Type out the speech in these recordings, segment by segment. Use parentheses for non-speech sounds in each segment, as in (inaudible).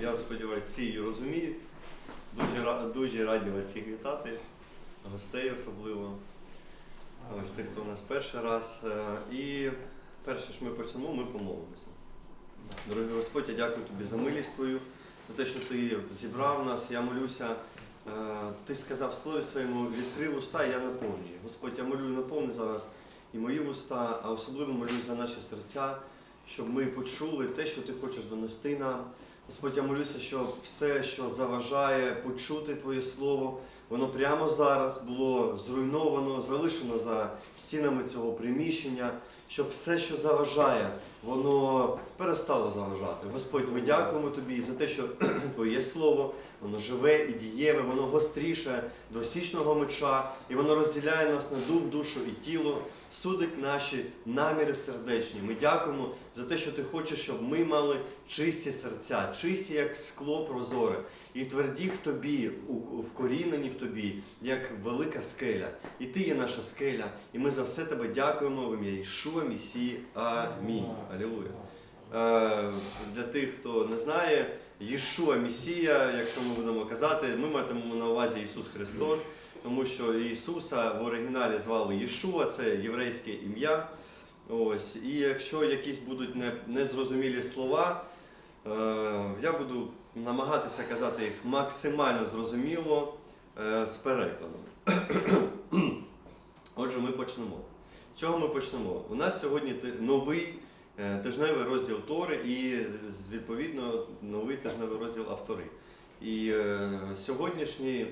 Я сподіваюся, всі її розуміють. Дуже, дуже раді вас всіх вітати, гостей особливо. Ось тих, хто у нас перший раз. Е, І перше, що ми почнемо, ми помолимося. Дорогий Господь, я дякую тобі за милість твою, за те, що ти зібрав нас. Я молюся. е, Ти сказав слові своєму, відкрив уста, я наповнюю. Господь, я молю, наповни зараз і мої уста, а особливо молюсь за наші серця, щоб ми почули те, що ти хочеш донести нам. Господь, я молюся, що все, що заважає почути Твоє Слово, воно прямо зараз було зруйновано, залишено за стінами цього приміщення, щоб все, що заважає, воно перестало заважати. Господь, ми дякуємо Тобі за те, що (clears throat) Твоє Слово, воно живе і дієве, воно гостріше до січного меча, і воно розділяє нас на дух, душу і тіло, судить наші наміри сердечні. Ми дякуємо за те, що ти хочеш, щоб ми мали чисті серця, чисті, як скло прозоре, і тверді в тобі, вкорінені в тобі, як велика скеля. І ти є наша скеля, і ми за все тебе дякуємо в ім'я Ішуа Місії. Амінь. Алілуя. Е, Для тих, хто не знає, Єшуа Месія, якщо ми будемо казати, ми матимемо на увазі Ісус Христос, тому що Ісуса в оригіналі звали Єшуа, це єврейське ім'я. Ось. І якщо якісь будуть незрозумілі слова, е, я буду намагатися казати їх максимально зрозуміло е, з перекладом. (clears throat) Отже, ми почнемо. З чого ми почнемо? У нас сьогодні новий тижневий розділ Тори і відповідно новий тижневий розділ автори. І е, сьогоднішній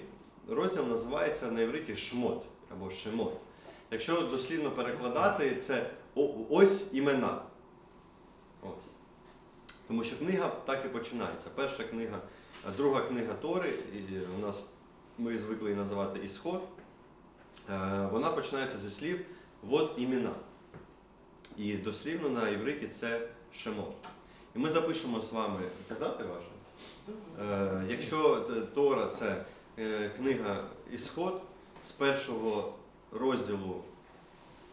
розділ називається на івриті Шмот або Шемот. Якщо дослівно перекладати, це ось імена. Ось. Тому що книга так і починається. Перша книга, друга книга Тори, і у нас ми звикли її називати Ісход. Е, Вона починається зі слів «Вот імена. І дослівно на івриті це Шемот. І ми запишемо з вами казати ваше. Е, Якщо Тора це е, книга Ісход з першого розділу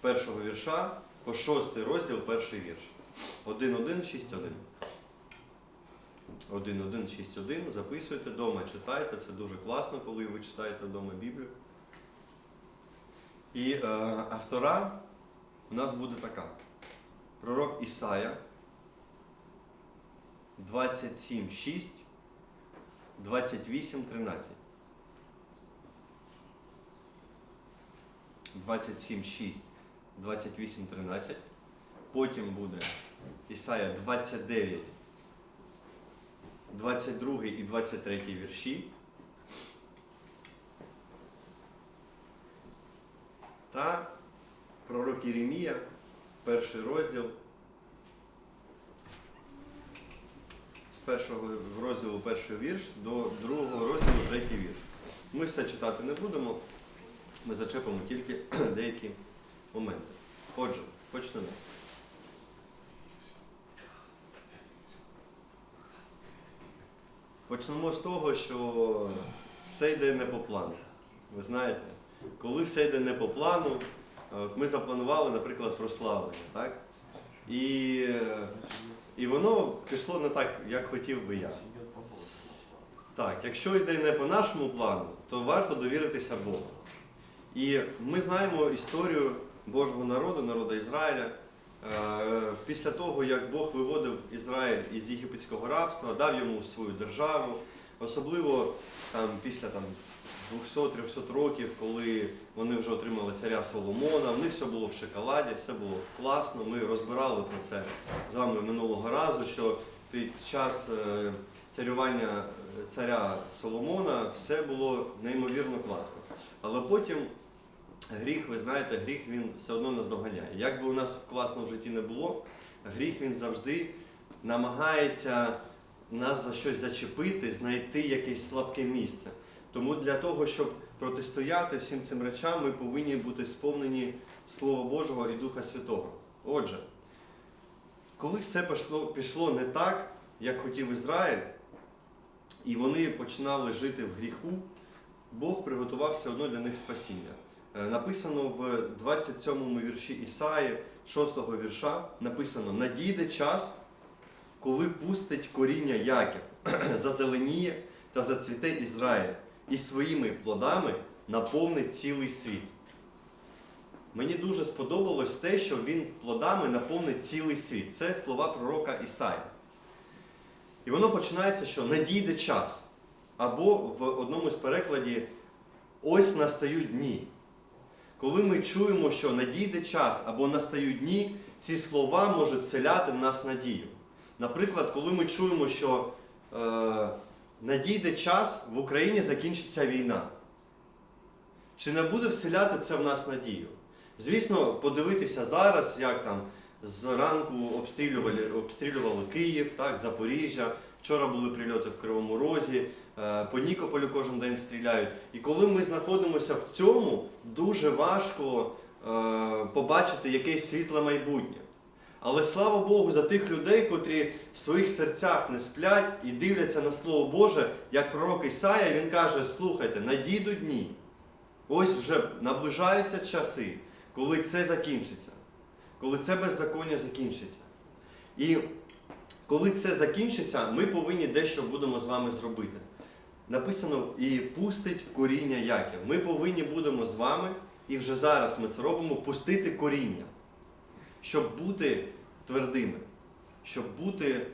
першого вірша по шостий розділ перший вірш. 1.1.6.1. 1.1.6.1. Записуйте вдома, читайте. Це дуже класно, коли ви читаєте вдома Біблію. І е, автора у нас буде така. Пророк Ісая 27.6, 28.13. 27.6, 28.13. Потім буде Ісая 29, 22 і 23 вірші. Та пророк Єремія, перший розділ. З першого розділу перший вірш до другого розділу третій вірш. Ми все читати не будемо, ми зачепимо тільки (clears throat) деякі моменти. Отже, почнемо. Почнемо з того, що все йде не по плану. Ви знаєте, коли все йде не по плану, от ми запланували, наприклад, прославлення, так? І, е, і воно пішло не так, як хотів би я. Так, якщо йде не по нашому плану, то варто довіритися Богу. І ми знаємо історію Божого народу, народу Ізраїля. Е, Після того, як Бог виводив Ізраїль із єгипетського рабства, дав йому свою державу, особливо там, після там, 200-300 років, коли вони вже отримали царя Соломона, в них все було в шоколаді, все було класно. Ми розбирали про це з вами минулого разу, що під час е, царювання е, царя Соломона все було неймовірно класно. Але потім гріх, ви знаєте, гріх він все одно нас доганяє. Як би у нас класно в житті не було, гріх він завжди намагається нас за щось зачепити, знайти якесь слабке місце. Тому для того, щоб протистояти всім цим речам, ми повинні бути сповнені Слова Божого і Духа Святого. Отже, коли все пішло, пішло не так, як хотів Ізраїль, і вони починали жити в гріху, Бог приготував все одно для них спасіння. Е, Написано в 27 вірші Ісаї, 6 вірша, написано: Надійде час, коли пустить коріння Яків, (clears throat) зазеленіє та зацвіте Ізраїль, і своїми плодами наповнить цілий світ. Мені дуже сподобалось те, що він плодами наповнить цілий світ. Це слова пророка Ісаї. І воно починається, що надійде час. Або в одному з перекладів ось настають дні. Коли ми чуємо, що надійде час або настають дні, ці слова можуть вселяти в нас надію. Наприклад, коли ми чуємо, що е, надійде час, в Україні закінчиться війна. Чи не буде вселяти це в нас надію? Звісно, подивитися зараз, як там зранку обстрілювали, обстрілювали Київ, так, Запоріжжя. Вчора були прильоти в Кривому Розі, е, по Нікополю кожен день стріляють. І коли ми знаходимося в цьому, дуже важко е, побачити якесь світле майбутнє. Але слава Богу за тих людей, котрі в своїх серцях не сплять і дивляться на Слово Боже, як пророк Ісая, він каже: слухайте, надійдуть дні. Ось вже наближаються часи, коли це закінчиться, коли це беззаконня закінчиться. І коли це закінчиться, ми повинні дещо будемо з вами зробити. Написано і пустить коріння Яків. Ми повинні будемо з вами, і вже зараз ми це робимо, пустити коріння, щоб бути твердими, щоб бути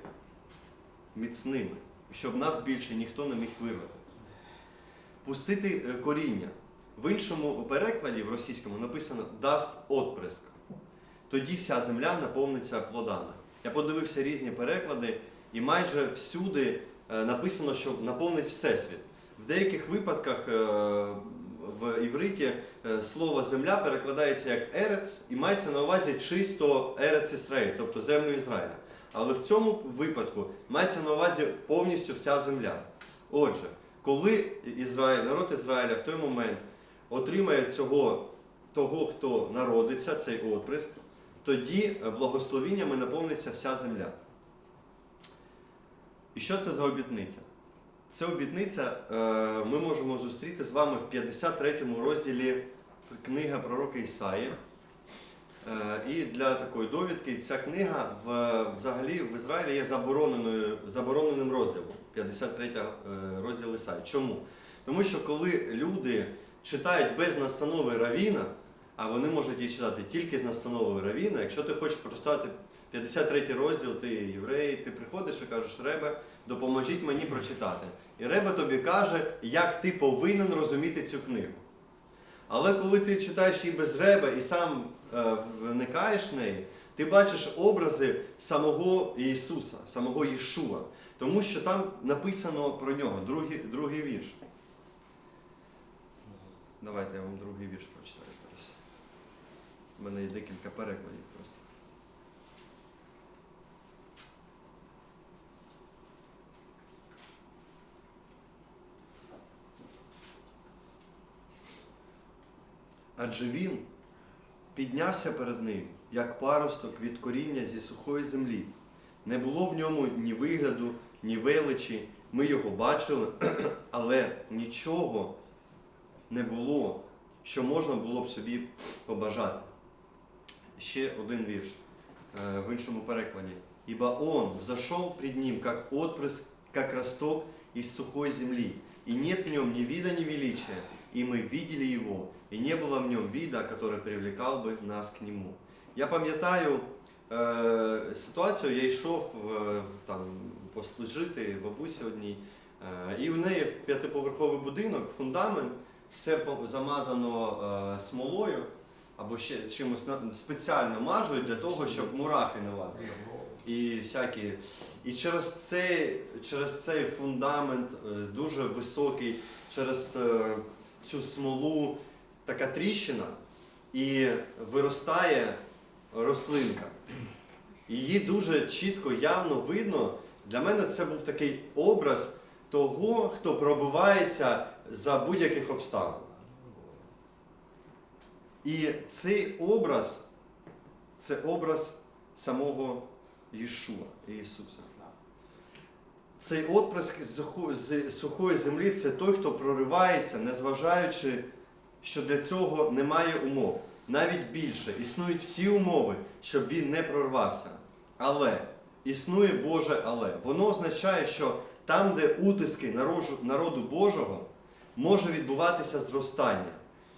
міцними, щоб нас більше ніхто не міг вирвати. Пустити е, коріння. В іншому перекладі, в російському, написано дасть отприск. Тоді вся земля наповниться плодами. Я подивився різні переклади, і майже всюди е, написано, що наповнить Всесвіт. В деяких випадках е, в івриті слово земля перекладається як ерец і мається на увазі чисто ерец Ізраїль, тобто землю Ізраїля. Але в цьому випадку мається на увазі повністю вся земля. Отже, коли Ізраїль, народ Ізраїля в той момент отримає цього, того, хто народиться, цей отприск, тоді благословіннями наповниться вся земля. І що це за обітниця? Це обітниця е, ми можемо зустріти з вами в 53 розділі книга пророка Ісаї. Е, І для такої довідки ця книга в, взагалі в Ізраїлі є забороненою, забороненим розділом. 53 е, розділ Ісаї. Чому? Тому що коли люди читають без настанови Равіна, а вони можуть її читати тільки з настанови Равіна, якщо ти хочеш прочитати 53 розділ, ти єврей, ти приходиш і кажеш, Ребе, допоможіть мені прочитати. І Ребе тобі каже, як ти повинен розуміти цю книгу. Але коли ти читаєш її без Ребе і сам е, вникаєш в неї, ти бачиш образи самого Ісуса, самого Єшуа. Тому що там написано про нього, другий, другий вірш. Давайте я вам другий вірш прочитаю. У мене є декілька перекладів просто. Адже він піднявся перед ним, як паросток від коріння зі сухої землі. Не було в ньому ні вигляду, ні величі. Ми його бачили, (clears throat) але нічого не було, що можна було б собі побажати. Ще один вірш е, в іншому перекладі. Ибо он взошел пред ним, как отпрыск, как росток из сухой земли, и нет в нем ни вида, ни величия, и мы видели его, и не было в нем вида, который привлекал бы нас к нему. Я пам'ятаю е, ситуацію, я йшов е, в- там, послужити бабусі одній, е, і в неї в п'ятиповерховий будинок, фундамент, все по- замазано е, смолою або ще чимось на- спеціально мажуть для того, щоб мурахи не лазили. І всякі. І через цей, через цей фундамент е, дуже високий, через е, цю смолу така тріщина, і виростає рослинка. Її дуже чітко, явно видно. Для мене це був такий образ того, хто пробивається за будь-яких обставин. І цей образ це образ самого Єшуа, Ісуса. Цей отприск з сухої землі це той, хто проривається, незважаючи, що для цього немає умов. Навіть більше існують всі умови, щоб він не прорвався. Але існує Боже але. Воно означає, що там, де утиски народу, Божого, може відбуватися зростання.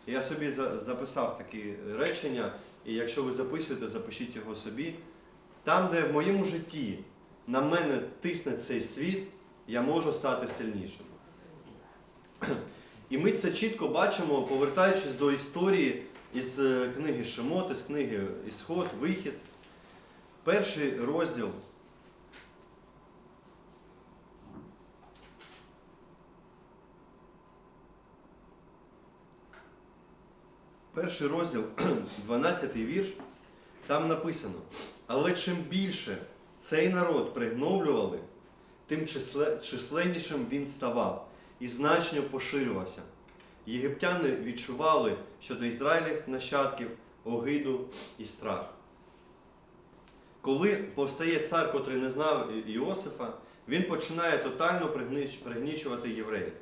Я собі записав такі речення, і якщо ви записуєте, запишіть його собі. Там, де в моєму житті на мене тисне цей світ, я можу стати сильнішим. І ми це чітко бачимо, повертаючись до історії із е, книги Шемот, із книги Ісход, Вихід. Перший розділ. Перший розділ, (clears throat) 12 вірш, там написано: але чим більше цей народ пригновлювали, тим численнішим він ставав і значно поширювався. Єгиптяни відчували щодо Ізраїлів нащадків огиду і страх. Коли повстає цар, котрий не знав Іосифа, він починає тотально пригнічувати євреїв.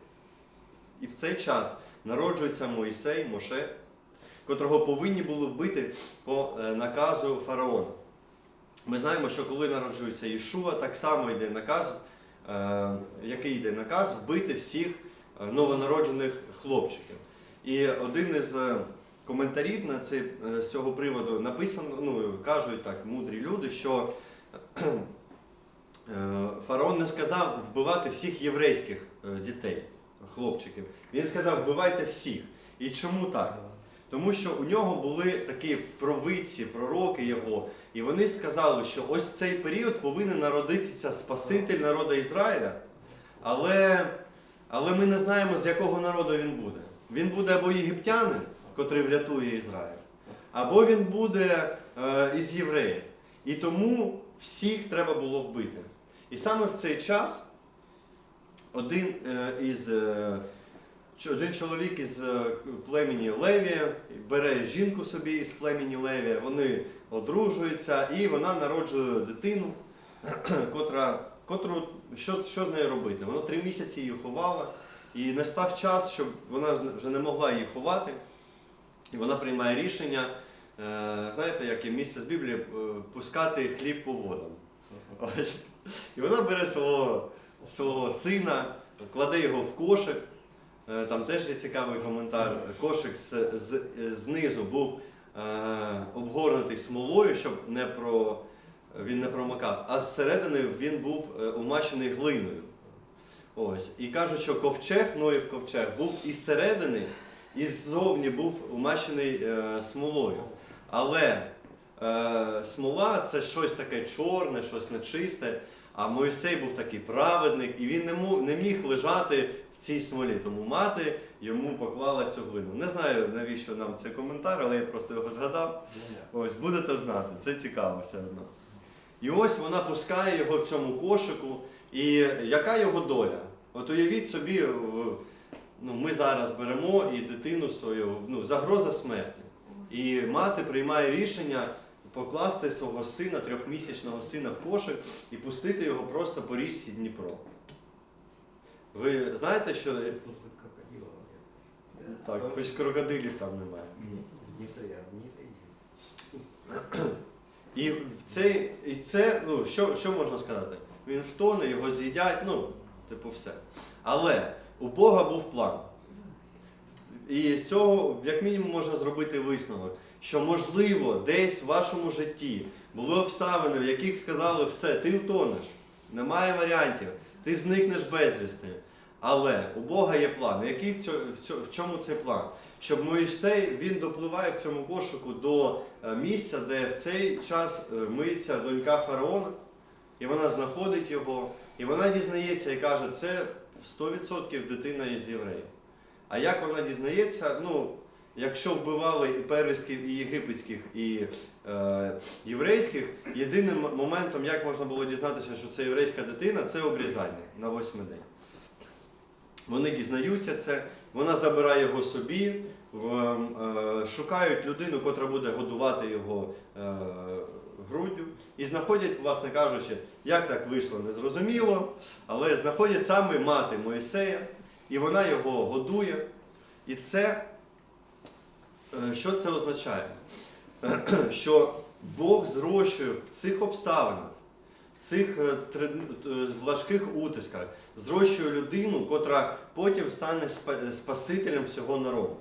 І в цей час народжується Моїсей, Моше, котрого повинні були вбити по е, наказу фараона. Ми знаємо, що коли народжується Ішуа, так само йде наказ, е, який йде наказ вбити всіх е, новонароджених хлопчиків. І один із е, коментарів на цей, е, з цього приводу написано, ну, кажуть так, мудрі люди, що фараон не сказав вбивати всіх єврейських дітей, хлопчиків. Він сказав, вбивайте всіх. І чому так? Тому що у нього були такі провидці, пророки його, і вони сказали, що ось цей період повинен народитися Спаситель народу Ізраїля, але, але ми не знаємо, з якого народу він буде. Він буде або єгиптянин, котрий врятує Ізраїль, або він буде е, із євреїв. І тому всіх треба було вбити. І саме в цей час один е, із. Е, Один чоловік із е, племені Левія бере жінку собі із племені Левія, вони одружуються і вона народжує дитину, (clears throat) котра, котру, що, що з нею робити? Вона три місяці її ховала, і настав час, щоб вона вже не могла її ховати. І вона приймає рішення, е, знаєте, яке місце з Біблії, е, пускати хліб по водам. Ось. І вона бере свого, свого сина, кладе його в кошик. Е, Там теж є цікавий коментар. Кошик з, з, знизу був е, обгорнутий смолою, щоб не про, він не промокав, а зсередини він був е, умащений глиною. Ось. І кажуть, що ковчег, Ноїв ковчег, був із середини, і ззовні був умащений е, смолою. Але е, смола це щось таке чорне, щось нечисте. А Мойсей був такий праведник, і він не міг лежати цій смолі. Тому мати йому поклала цю глину. Не знаю, навіщо нам цей коментар, але я просто його згадав. Ось, будете знати, це цікаво все одно. І ось вона пускає його в цьому кошику. І яка його доля? От уявіть собі, ну, ми зараз беремо і дитину свою, ну, загроза смерті. І мати приймає рішення покласти свого сина, трьохмісячного сина в кошик і пустити його просто по річці Дніпро. Ви знаєте, що так, хоч крокодилів там немає. Не то я, не то. І в цей, і це, ну, що, що можна сказати? Він втоне, його з'їдять, ну, типу, все. Але у Бога був план. І з цього, як мінімум, можна зробити висновок, що можливо десь в вашому житті були обставини, в яких сказали, все, ти втонеш, немає варіантів, ти зникнеш безвісти. Але у Бога є план. Який цьо- в чому цей план? Щоб Моїсей він допливає в цьому кошику до е, місця, де в цей час е, миється донька фараона, і вона знаходить його, і вона дізнається і каже, це 100% дитина із євреїв. А як вона дізнається? Ну, якщо вбивали і первіских, і єгипетських, і е, єврейських, єдиним моментом, як можна було дізнатися, що це єврейська дитина, це обрізання на восьмий день. Вони дізнаються це, вона забирає його собі, е, шукають людину, котра буде годувати його е, груддю, і знаходять, власне кажучи, як так вийшло, незрозуміло, але знаходять саме мати Моїсея, і вона його годує. І це, е, що це означає? (clears throat) Що Бог зрощує в цих обставинах, цих е, е, важких утисках, зрощує людину, котра потім стане спасителем всього народу.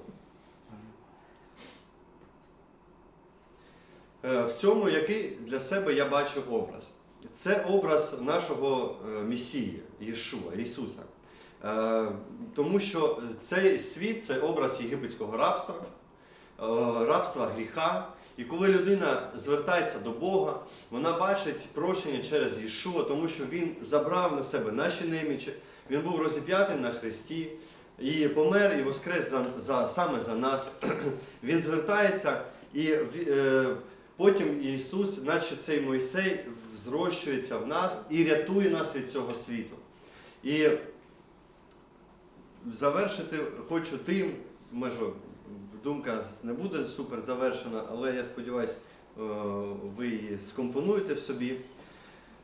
Е, В цьому який для себе я бачу образ? Це образ нашого Месії, Єшуа, Ісуса. Тому що цей світ це образ єгипетського рабства, рабства гріха. І коли людина звертається до Бога, вона бачить прощення через Єшуа, тому що Він забрав на себе наші немічі, Він був розіп'ятий на Христі і помер і воскрес за, за, саме за нас. (clears throat) Він звертається і е, потім Ісус, наче цей Мойсей, зрощується в нас і рятує нас від цього світу. І завершити хочу тим, може, думка не буде супер завершена, але я сподіваюся, е, ви її скомпонуєте в собі.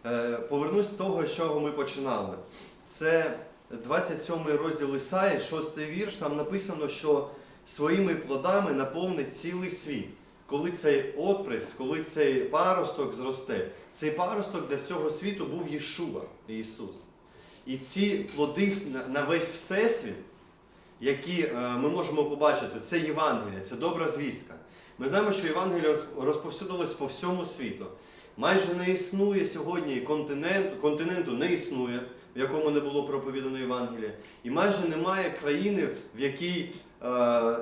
Е, Повернусь з того, з чого ми починали. Це 27 розділ Ісаї, 6 вірш, там написано, що своїми плодами наповнить цілий світ. Коли цей отприск, коли цей паросток зросте, цей паросток для всього світу був Єшуа, Ісус. І ці плоди на весь всесвіт, які е, ми можемо побачити, це Євангелія, це добра звістка. Ми знаємо, що Євангелія роз- розповсюдилось по всьому світу. Майже не існує сьогодні континент, континенту не існує, в якому не було проповідано Євангелія. І майже немає країни, в якій е,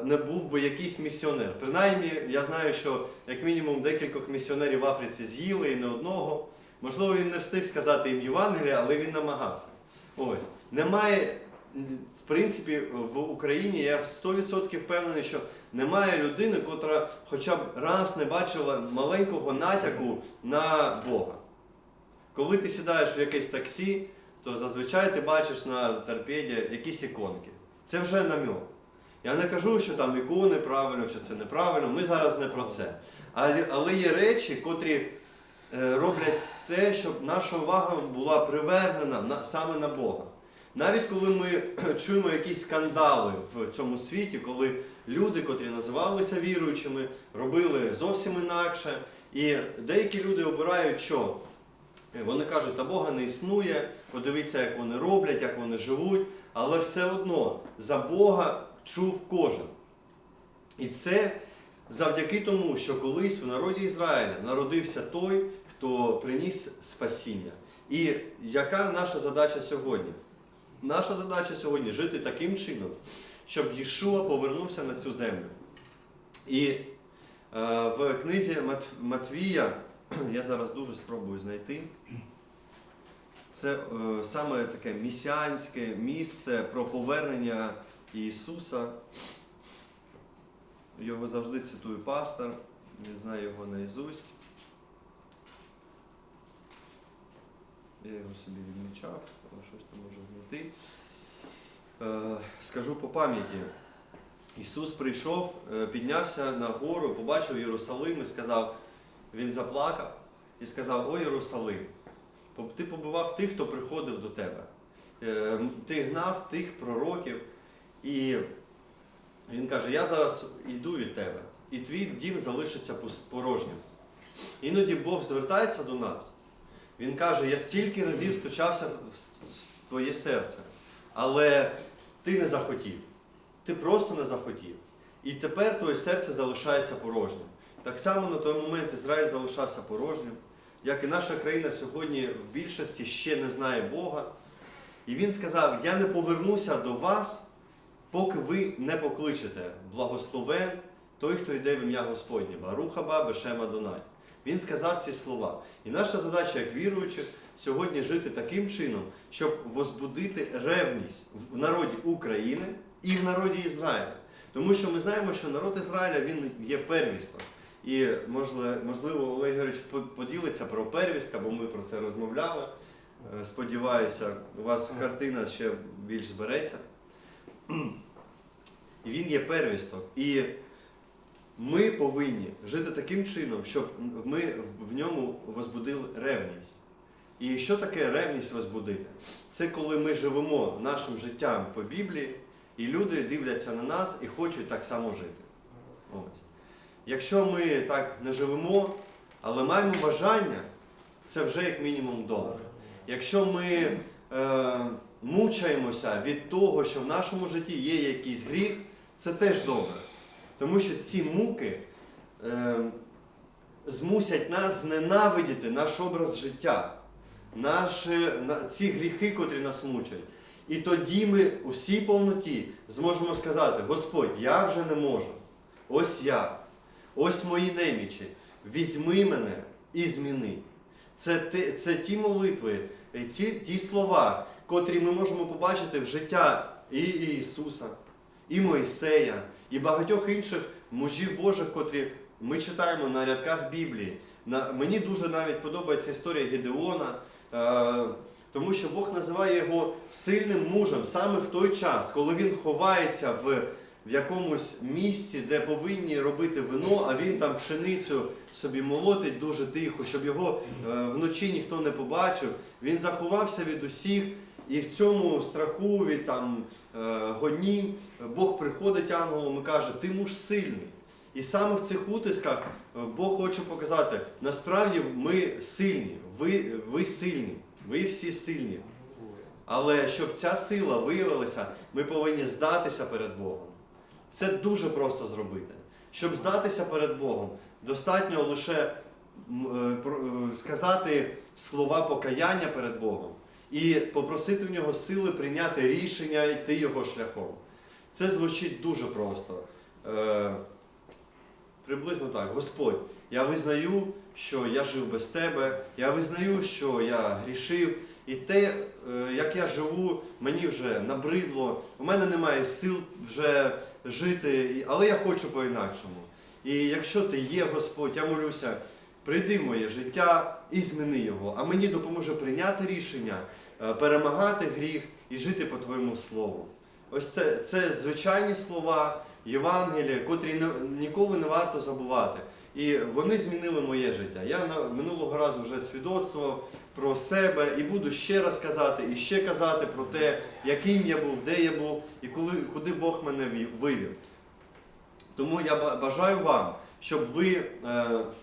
не був би якийсь місіонер. Принаймні, я знаю, що як мінімум декількох місіонерів в Африці з'їли і не одного. Можливо, він не встиг сказати їм Євангелія, але він намагався. Ось. Немає, принципі, в Україні я в 100% впевнений, що немає людини, котра хоча б раз не бачила маленького натяку на Бога. Коли ти сідаєш в якесь таксі, то зазвичай ти бачиш на торпеді якісь іконки. Це вже намьок. Я не кажу, що там ікони правильно, чи це неправильно, ми зараз не про це. Але, але є речі, котрі е, роблять те, щоб наша увага була привернена на, саме на Бога. Навіть коли ми (clears throat) чуємо якісь скандали в цьому світі, коли люди, котрі називалися віруючими, робили зовсім інакше, і деякі люди обирають що? Вони кажуть, та Бога не існує, подивіться, як вони роблять, як вони живуть, але все одно за Бога чув кожен. І це завдяки тому, що колись у народі Ізраїля народився той, хто приніс спасіння. І яка наша задача сьогодні? Наша задача сьогодні жити таким чином, щоб Єшуа повернувся на цю землю. І е, в книзі Мат- Матвія, (clears throat) я зараз дуже спробую знайти. Це е, саме таке місіанське місце про повернення Ісуса. Його завжди цитує пастор, він знає його наізусть. Я його собі відмічав, але щось там може знайти. Е, скажу по пам'яті. Ісус прийшов, е, піднявся на гору, побачив Єрусалим і сказав, він заплакав і сказав: О Єрусалим, ти побивав тих, хто приходив до тебе. Е, Ти гнав тих пророків, і він каже: Я зараз йду від тебе, і твій дім залишиться порожнім. Іноді Бог звертається до нас. Він каже: Я стільки разів стучався в твоє серце, але ти не захотів. Ти просто не захотів. І тепер твоє серце залишається порожнім. Так само на той момент Ізраїль залишався порожнім, як і наша країна сьогодні в більшості ще не знає Бога. І він сказав: Я не повернуся до вас, поки ви не покличете благословен той, хто йде в ім'я Господнє, Баруха Ба, Бешема Донай. Він сказав ці слова. І наша задача, як віруючих, сьогодні жити таким чином, щоб возбудити ревність в народі України і в народі Ізраїля. Тому що ми знаємо, що народ Ізраїля він є первістом. І можливо, Олег Георгійович поділиться про первістка, бо ми про це розмовляли. Е, Сподіваюся, у вас картина ще більш збереться. (clears throat) Він є первісток. І ми повинні жити таким чином, щоб ми в ньому возбудили ревність. І що таке ревність возбудити? Це коли ми живемо нашим життям по Біблії, і люди дивляться на нас і хочуть так само жити. Ось. Якщо ми так не живемо, але маємо бажання, це вже як мінімум добре. Якщо ми е, мучаємося від того, що в нашому житті є якийсь гріх, це теж добре. Тому що ці муки е, змусять нас зненавидіти наш образ життя, наші, на, ці гріхи, котрі нас мучать. І тоді ми у всій повноті зможемо сказати: Господь, я вже не можу. Ось я, ось мої немічі. Візьми мене і зміни. Це, це ті молитви, е, ці, ті слова, котрі ми можемо побачити в життя і Ісуса, і Мойсея, і багатьох інших мужів Божих, котрі ми читаємо на рядках Біблії. Мені дуже навіть подобається історія Гедеона, е, тому що Бог називає його сильним мужем саме в той час, коли він ховається в, в якомусь місці, де повинні робити вино, а він там пшеницю собі молотить дуже тихо, щоб його е, вночі ніхто не побачив. Він заховався від усіх, і в цьому страху від там гонінь Бог приходить ангелом і каже: Ти муж сильний. І саме в цих утисках е, Бог хоче показати, насправді ми сильні, ви, ви сильні, ви всі сильні. Але щоб ця сила виявилася, ми повинні здатися перед Богом. Це дуже просто зробити. Щоб здатися перед Богом, достатньо лише е, е, сказати слова покаяння перед Богом і попросити в нього сили прийняти рішення йти його шляхом. Це звучить дуже просто. Е, приблизно так. Господь, я визнаю, що я жив без тебе, я визнаю, що я грішив, і те, е, як я живу, мені вже набридло, у мене немає сил вже жити, але я хочу по-інакшому. І якщо ти є Господь, я молюся, прийди в моє життя і зміни його, а мені допоможе прийняти рішення, перемагати гріх і жити по твоєму слову. Ось це, це звичайні слова Євангелія, котрі ніколи не варто забувати. І вони змінили моє життя. Я минулого разу вже свідоцтвував про себе і буду ще раз казати, і ще казати про те, яким я був, де я був і коли, куди Бог мене вивів. Тому я бажаю вам, щоб ви е,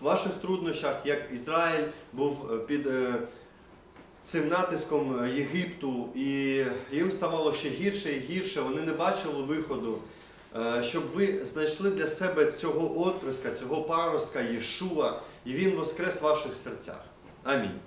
в ваших труднощах, як Ізраїль був е, під е, цим натиском е, Єгипту, і їм ставало ще гірше і гірше, вони не бачили виходу. Е, Щоб ви знайшли для себе цього отпрыска, цього паростка Єшуа, і він воскрес в ваших серцях. Амінь.